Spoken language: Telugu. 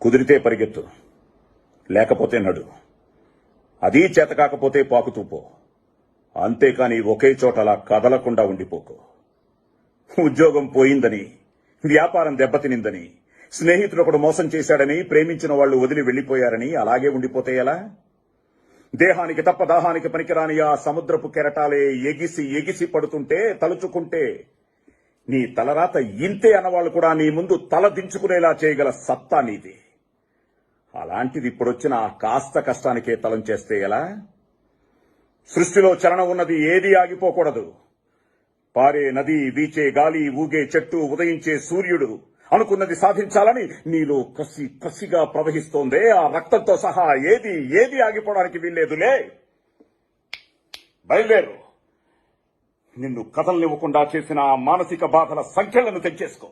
కుదిరితే పరిగెత్తు. లేకపోతే నడు. అదీ చేత కాకపోతే పాకుతూపో అంతేకాని ఒకే చోట అలా కదలకుండా ఉండిపోకు. ఉద్యోగం పోయిందని వ్యాపారం దెబ్బతినిందని స్నేహితుడు ఒకడు మోసం చేశాడని ప్రేమించిన వాళ్ళు వదిలి వెళ్ళిపోయారని అలాగే ఉండిపోతే ఎలా? దేహానికి తప్ప దాహానికి పనికిరాని ఆ సముద్రపు కెరటాలే ఎగిసి ఎగిసి పడుతుంటే తలుచుకుంటే నీ తలరాత ఇంతే అన్నవాళ్ళు కూడా నీ ముందు తల దించుకునేలా చేయగల సత్తా నీది. అలాంటిది ఇప్పుడొచ్చిన ఆ కాస్త కష్టానికే తలం చేస్తే ఎలా? సృష్టిలో చలనం ఉన్నది ఏదీ ఆగిపోకూడదు. పారే నది వీచే గాలి ఊగే చెట్టు ఉదయించే సూర్యుడు అనుకున్నది సాధించాలని నీలో కసి కసిగా ప్రవహిస్తోందే. ఆ రక్తంతో సహా ఏది ఏది ఆగిపోవడానికి వీల్లేదులే. బయలుదేరు. నిన్ను కథల్నివ్వకుండా చేసిన ఆ మానసిక బాధల సంఖ్యలను తెచ్చేసుకో.